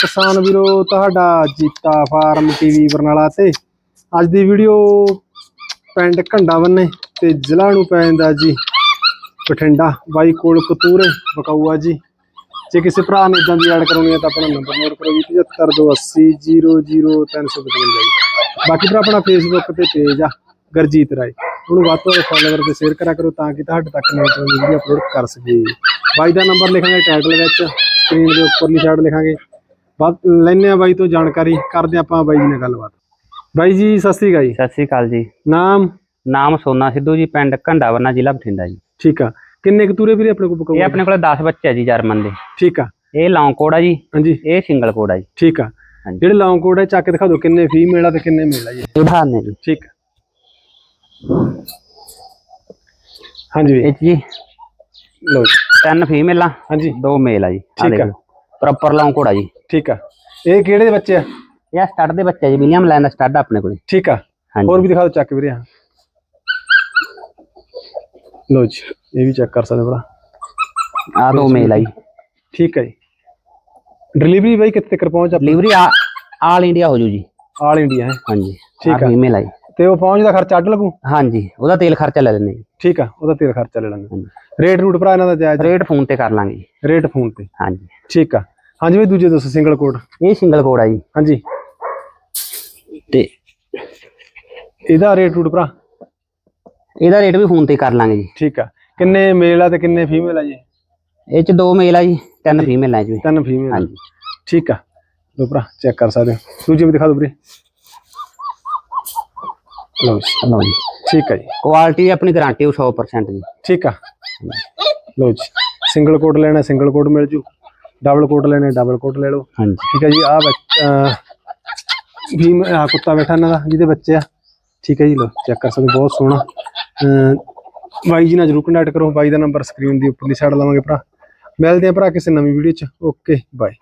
ਕਿਸਾਨ ਵੀਰੋ, ਤੁਹਾਡਾ ਜੀਤਾ ਫਾਰਮ ਟੀਵੀ ਬਰਨਾਲਾ ਤੇ ਅੱਜ ਦੀ ਵੀਡੀਓ ਪਿੰਡ ਘੰਡਾ ਬੰਨੇ ਤੇ ਜ਼ਿਲ੍ਹਾ ਨੂੰ ਪੈ ਜਾਂਦਾ ਜੀ ਬਠਿੰਡਾ। ਬਾਈ ਕੋਲ ਕਤੂਰੇ, ਬਕਾਊਆ ਜੀ। ਜੇ ਕਿਸੇ ਭਰਾ ਨੇ ਇਦਾਂ ਦੀ ਐਡ ਕਰਾਉਣੀ ਹੈ ਤਾਂ ਆਪਣਾ ਨੰਬਰ ਨੋਟ ਕਰੋ ਜੀ 7528000355 ਜੀ। ਬਾਕੀ ਭਰਾ, ਆਪਣਾ ਫੇਸਬੁੱਕ ਤੇ ਪੇਜ ਆ, ਗਰਜੀਤ ਰਾਏ। ਉਹਨੂੰ ਵੱਧ ਤੋਂ ਵੱਧ ਫੋਲੋਵਰ ਤੇ ਸ਼ੇਅਰ ਕਰਿਆ ਕਰੋ ਤਾਂ ਕਿ ਤੁਹਾਡੇ ਤੱਕ ਨਵੀਂ ਵੀਡੀਓ ਅਪਲੋਡ ਕਰ ਸਕੀਏ। ਬਾਈ ਦਾ ਨੰਬਰ ਲਿਖਾਂਗੇ ਟਾਈਟਲ ਵਿੱਚ। ਸਕਰੀਨ ਦੇ ਉੱਪਰਲੀ ਸਾਈਡ ਲਿਖਾਂਗੇ। ਬਾਅਦ ਲੈਣੇ ਆ ਬਾਈ ਤੋਂ ਜਾਣਕਾਰੀ ਕਰਦੇ ਹਾਂ ਆਪਾਂ ਬਾਈ ਜੀ ਨਾਲ ਗੱਲਬਾਤ। ਬਾਈ ਜੀ ਸਤਿ ਸ੍ਰੀ ਅਕਾਲ ਜੀ। ਸਤਿ ਸ੍ਰੀ ਅਕਾਲ ਜੀ। ਨਾਮ? ਨਾਮ ਸੋਨਾ ਸਿੱਧੂ ਜੀ ਪਿੰਡ ਘੰਡਾਵਰਨਾ ਜ਼ਿਲ੍ਹਾ ਬਠਿੰਡਾ ਜੀ। ਠੀਕ ਆ। ਕਿੰਨੇ ਕਤੂਰੇ ਵੀਰੇ ਆਪਣੇ ਕੋਲ ਇਹ ਬਕਾਊ ਆਪਣੇ ਕੋਲ 10 ਬੱਚੇ ਆ ਜੀ ਜਰਮਨ ਦੇ। ਠੀਕ ਆ। ਇਹ ਲੌਂਗ ਕੋਡ ਆ ਜੀ। ਹਾਂਜੀ। ਇਹ ਸਿੰਗਲ ਕੋਡ ਆ ਜੀ। ਠੀਕ ਆ। ਜਿਹੜੇ ਲੌਂਗ ਕੋਡ ਹੈ ਚੱਕ ਕੇ ਦਿਖਾ ਦਿਓ ਕਿੰਨੇ ਫੀਮੇਲ ਆ ਤੇ ਕਿੰਨੇ ਮੇਲ ਆ ਜੀ। ਉਦਾਹਰਨ ਨੇ ਜੀ। ਠੀਕ ਆ। ਹਾਂਜੀ। ਇਹ ਜੀ ਜੀ ਤਿੰਨ ਫੀਮੇਲ ਆ ਹਾਂਜੀ। ਦੋ ਮੇਲ ਆ ਜੀ ਠੀਕ ਆ। ਪ੍ਰੋਪਰ ਲੌਂਗ ਆ ਜੀ। ਠੀਕ ਆ। ਇਹ ਕਿਹੜੇ ਦੇ ਬੱਚੇ ਆ? ਇਹ ਸਟੱਡ ਦੇ ਬੱਚੇ ਆ ਜੀ ਵਿਲੀਅਮ ਲਾਈਨ ਦਾ ਸਟੱਡ ਆਪਣੇ ਕੋਲ। ਠੀਕ ਆ। ਹੋਰ ਹਾਂਜੀ ਵੀ ਦਿਖਾ ਦਿਓ ਚੱਕ ਵੀਰੇ ਹਾਂ। ਲਓ ਜੀ ਇਹ ਵੀ ਚੈੱਕ ਕਰ ਸਕਦੇ ਭਰਾ। ਆ ਦੋ ਮੇਲ ਆ ਜੀ। ਠੀਕ ਹੈ ਜੀ। ਡਿਲੀਵਰੀ ਬਾਈ ਕਿੱਥੇ ਤੱਕ ਪਹੁੰਚ ਆ ਡਿਲੀਵਰੀ ਆਲ ਇੰਡੀਆ ਹੋ ਜੂ ਜੀ। ਆਲ ਇੰਡੀਆ ਹੈ। ਹਾਂਜੀ ਠੀਕ ਆ। ਫੀਮੇਲ ਆ ਜੀ। ਤੇ ਉਹ ਪਹੁੰਚ ਦਾ ਖਰਚਾ ਅੱਡ ਲੱਗੂ? ਹਾਂਜੀ ਉਹਦਾ ਤੇਲ ਖਰਚਾ ਲੈ ਲੈਣੇ ਜੀ ਠੀਕ ਆ ਉਹਦਾ ਤੇਲ ਖਰਚਾ ਲੈ ਹਾਂਜੀ। ਰੇਟ ਰੂਟ ਭਰਾ ਇਹਨਾਂ ਦਾ ਜਾਇਜ਼? ਰੇਟ ਫੋਨ ਤੇ ਕਰ ਲਾਂਗੇ। ਰੇਟ ਫੋਨ ਤੇ? ਹਾਂਜੀ। ਠੀਕ ਆ। ਹਾਂਜੀ ਬਈ ਦੂਜੇ ਦੱਸੋ ਸਿੰਗਲ ਕੋਡ ਇਹ ਸਿੰਗਲ ਕੋਡ ਆ ਜੀ। ਹਾਂਜੀ। ਤੇ ਇਹਦਾ ਰੇਟ ਰੂਟ ਭਰਾ? ਇਹਦਾ ਰੇਟ ਵੀ ਫੋਨ ਤੇ ਕਰ ਲਾਂਗੇ ਜੀ। ਠੀਕ ਆ। ਕਿੰਨੇ ਮੇਲ ਆ ਤੇ ਕਿੰਨੇ ਫੀਮੇਲ ਆ ਜੀ? ਇਹ ਚ ਦੋ ਮੇਲ ਆ ਜੀ ਤਿੰਨ ਫੀਮੇਲ ਆ ਜੀ ਤਿੰਨ ਫੀਮੇਲ ਹਾਂਜੀ। ਠੀਕ ਆ। ਲੋ ਭਰਾ ਚੈੱਕ ਕਰ ਸਕਦੇ ਹੋ। ਦੂਜੇ ਵੀ ਦਿਖਾ ਦਿਓ ਵੀਰੇ। ਲਓ ਜੀ ਲਓ ਜੀ ਠੀਕ ਆ ਜੀ। ਕੁਆਲਿਟੀ ਆਪਣੀ ਗਾਰੰਟੀ ਉਹ 100% ਜੀ ਠੀਕ ਆ। ਲਓ ਜੀ ਸਿੰਗਲ ਕੋਟ ਲੈਣਾ ਸਿੰਗਲ ਕੋਟ ਮਿਲ ਜੂ। ਡਬਲ ਕੋਟ ਲੈਣਾ ਡਬਲ ਕੋਟ ਲੈ ਲਓ। ਹਾਂਜੀ। ਠੀਕ ਹੈ ਜੀ ਆ ਵੀ ਆ ਕੁੱਤਾ ਬੈਠਾ ਇਹਨਾਂ ਦਾ ਜਿਹਦੇ ਬੱਚੇ ਆ। ਠੀਕ ਹੈ ਜੀ ਲੋ ਚੈੱਕ ਕਰ ਸਕਦੇ ਹੋ, ਬਹੁਤ ਸੋਹਣਾ। ਬਾਈ ਜੀ ਨਾਲ ਜਰੂਰ ਕੰਟੈਕਟ ਕਰੋ। ਬਾਈ ਦਾ ਨੰਬਰ ਸਕਰੀਨ ਦੀ ਉੱਪਰਲੀ ਸਾਈਡ ਲਾਵਾਂਗੇ ਭਰਾ। ਮਿਲਦੇ ਆ ਭਰਾ ਕਿਸੇ ਨਵੀਂ ਵੀਡੀਓ ਚ। Okay bye